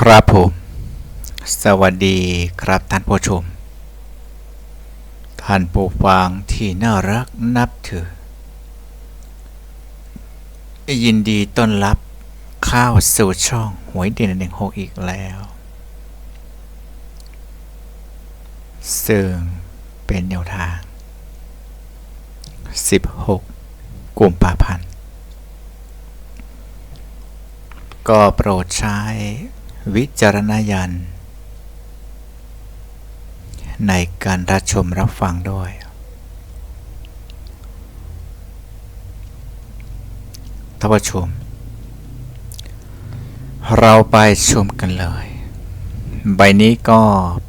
ครับผม สวัสดีครับท่านผู้ชม ท่านผู้ฟังที่น่ารักนับถือ ยินดีต้อนรับเข้าสู่ช่องหวยเด่นหนึ่งหกอีกแล้ว ซึ่งเป็นแนวทาง 16กุมภาพันธ์ก็โปรดใช้ วิจารณญาณในการรับชมรับฟังด้วย ท่านผู้ชม เราไปชมกันเลย ใบนี้ก็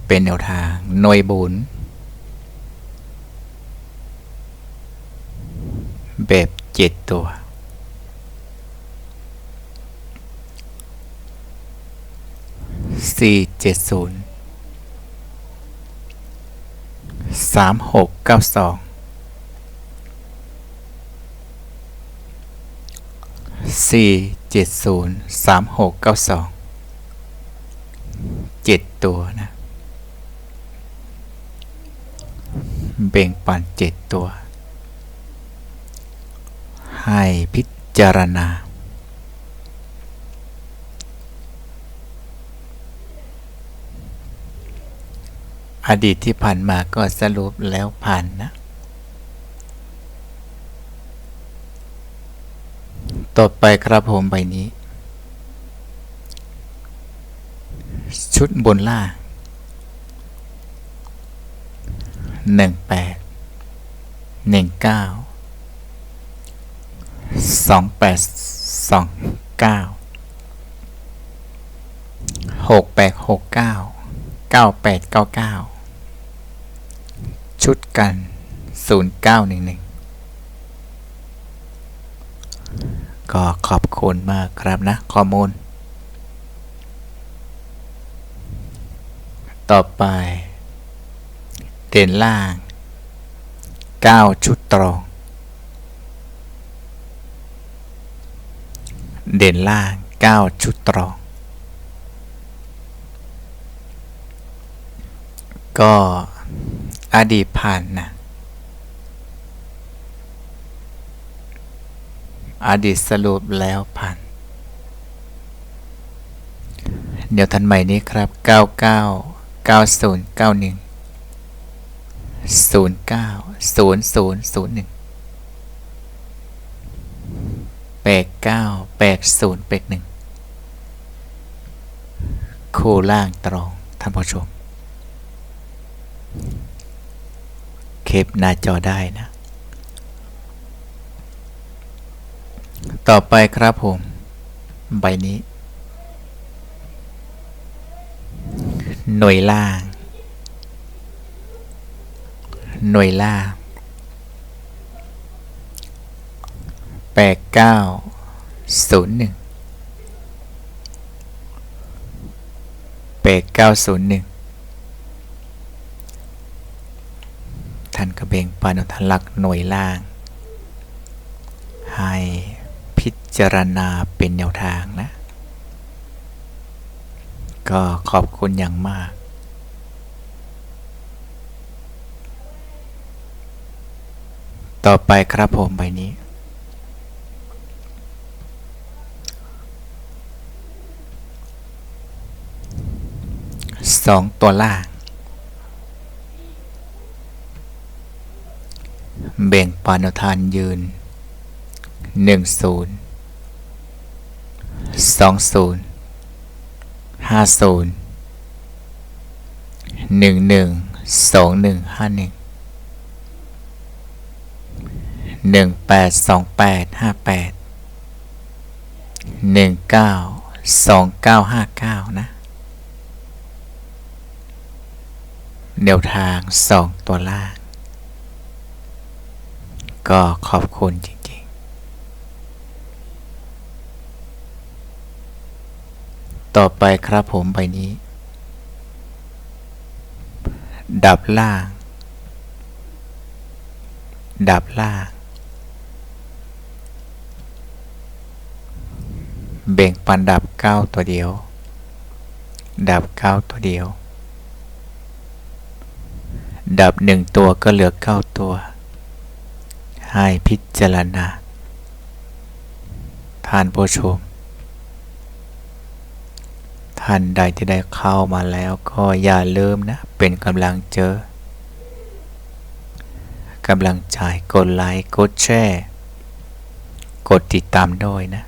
เป็นแนวทางหน่วยบุญแบบเจ็ดตัว สี่เจ็ดศูนย์สามหกเก้าสองสี่เจ็ดศูนย์สามหกเก้าสองเจ็ดตัวนะเบ่งปันเจ็ดตัว ให้พิจารณา อดีตที่ผ่านมาก็สรุปแล้วผ่านนะ ต่อไปครับผมใบนี้ ชุดบนล่างหนึ่งแปดหนึ่งเก้าสองแปดสองเก้าหกแปดหกเก้าเก้าแปดเก้าเก้า ชุดกันศูนย์เก้าหนึ่งหนึ่งก็ขอบคุณมากครับนะ ข้อมูล ต่อไป เด่นล่าง 9 ชุดตรง เด่นล่าง 9 ชุดตรงก็ อดีตผ่านนะอดีตสรุปแล้วผ่าน เดี๋ยวทันใหม่นี้ครับ 99 90 91 09 0001 89 80 81คู่ล่างตรงท่านผู้ชม เคปหน้าจอได้นะ ต่อไปครับผม ใบนี้ หน่วยล่าง หน่วยล่างแปดเก้าศูนย์หนึ่งแปดเก้าศูนย์หนึ่งท่านกระเบงปานทันลักหน่วยล่าง ให้พิจารณาเป็นแนวทางนะ ก็ขอบคุณอย่างมากต่อไปครับผมใบนี้ สองตัวล่าง เบ่งปานทานยืนหนึ่งศูนย์สองศูนย์ห้าศูนย์หนึ่งหนึ่งสองหนึ่งห้าหนึ่งหนึ่งแปดสองแปดห้าแปดหนึ่งเก้าสองเก้าห้าเก้านะแนวทางสองตัวล่าง ก็ขอบคุณจริงๆ ต่อไปครับผมใบนี้ ดับล่าง ดับล่าง เบ่งปันดับเก้าตัวเดียว ดับเก้าตัวเดียว ดับหนึ่งตัวก็เหลือเก้าตัว ให้พิจารณา ท่านผู้ชม ท่านใดที่ได้เข้ามาแล้วก็อย่าลืมนะ เป็นกำลังเจอกำลังใจกดไลค์กดแชร์กดติดตามด้วยนะ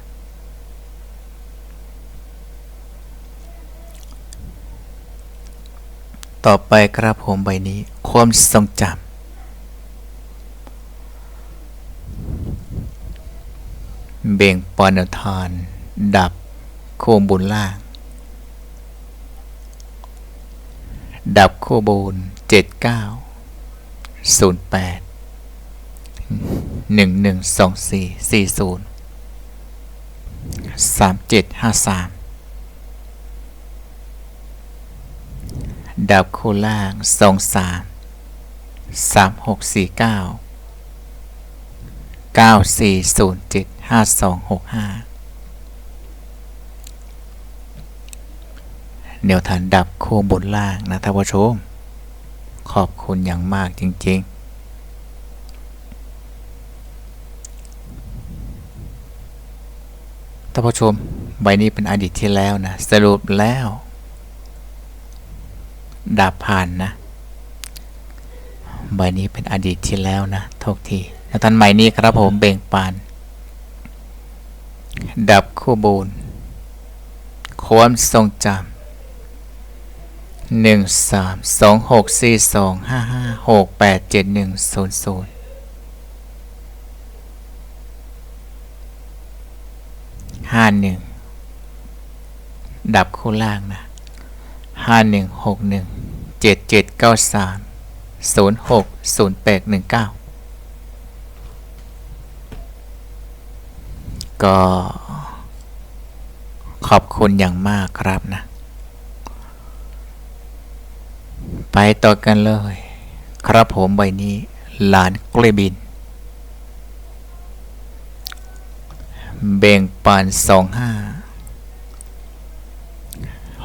ต่อไปครับผมใบนี้ ความทรงจำ เบ่งปอนทาน ดับโคมบุญล่าง ดับโคบูนเจ็ดเก้าศูนย์แปดหนึ่งหนึ่งสองสี่สี่ศูนย์สามเจ็ดห้าสามดับโคล่างสองสามสามหกสี่เก้าเก้าสี่ศูนย์เจ็ด ห้าสองหกห้าเดี๋ยวฐานดับโคบนล่างนะท่านผู้ชม ขอบคุณอย่างมากจริง ๆท่านผู้ชม ใบนี้เป็นอดีตที่แล้วนะ สรุปแล้วดับผ่านนะ ใบนี้เป็นอดีตที่แล้วนะทุกทีแล้วท่านใหม่นี้ครับผมเบ่งปาน ดับคู่บูนความทรงจำหนึ่งสามสองหกสี่สองห้าห้าหกแปดเจ็ดหนึ่งศูนย์ศูนย์ห้าหนึ่งดับคู่ล่างนะห้าหนึ่งหกหนึ่งเจ็ดเจ็ดเก้าสามศูนย์หกศูนย์แปดหนึ่งเก้าก็ ขอบคุณอย่างมากครับนะ ไปต่อกันเลย ครับผมใบนี้หลานกล้วยบิน เบ่งปานสองห้า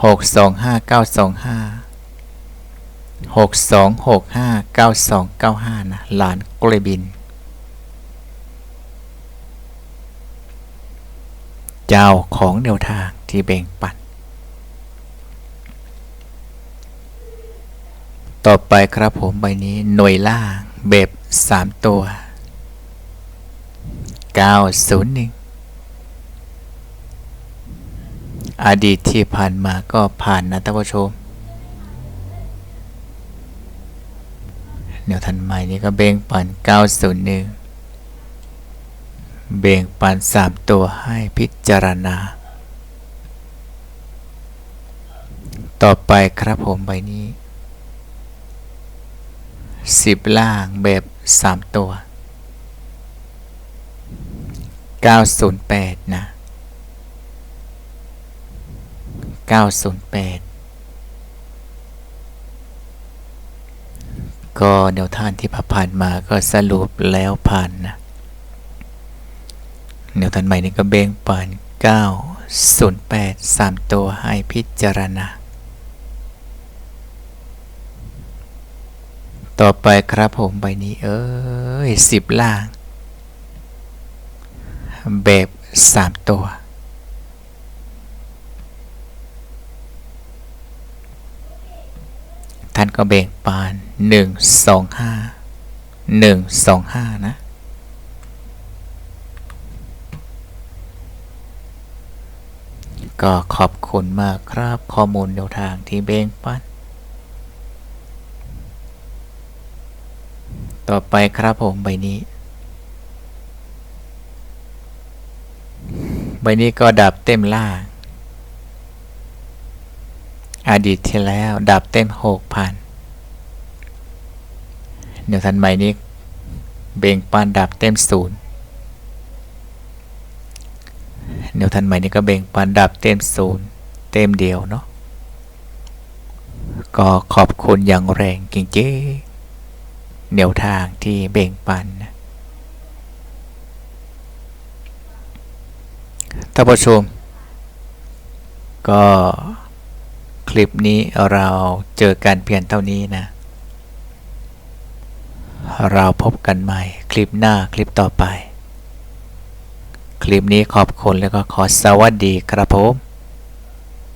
หกสองห้าเก้าสองห้าหกสองหกห้าเก้าสองเก้าห้านะหลานกล้วยบิน เจ้าของแนวทางที่เบ่งปัน ต่อไปครับผมใบนี้หน่วยล่างเบบสามตัว 901 อดีตที่ผ่านมาก็ผ่านนะท่านผู้ชมเดี๋ยวทันใหม่นี้ก็เบ่งปัน 901 เบ่งปัน3ตัวให้พิจารณา ต่อไปครับผมใบนี้10ล่างแบบ3ตัว 908 นะ 908 ก็แนวท่านที่ผ่านมาก็สรุปแล้วผ่านนะ แนวท่านใหม่นี้ก็เบ่งปาน908 3 ตัวให้พิจารณา ต่อไปครับผมใบนี้เอ้ย10ล่าง แบบ3ตัว ท่านก็เบ่งปาน1 2 5 1 2 5นะ ก็ขอบคุณมากครับข้อมูลแนวทางที่เบ่งปัน ต่อไปครับผมใบนี้ ใบนี้ก็ดับเต็มล่างอดีตที่แล้วดับเต็มหกพันเดี๋ยวทันใหม่นี้เบ่งปานดับเต็มศูนย์ เดี๋ยวทันใหม่นี้ก็เบ่งปานดับเต็มศูนย์เต็มเดียวเนาะก็ขอบคุณอย่างแรงจริงๆแนวทางที่เบ่งปันนะท่านผู้ชม ก็คคลิปนี้เราเจอกันเพียงเท่านี้นะ เราพบกันใหม่คลิปหน้าคลิปต่อไป คลิปนี้ขอบคุณแล้วก็ขอสวัสดีครับผม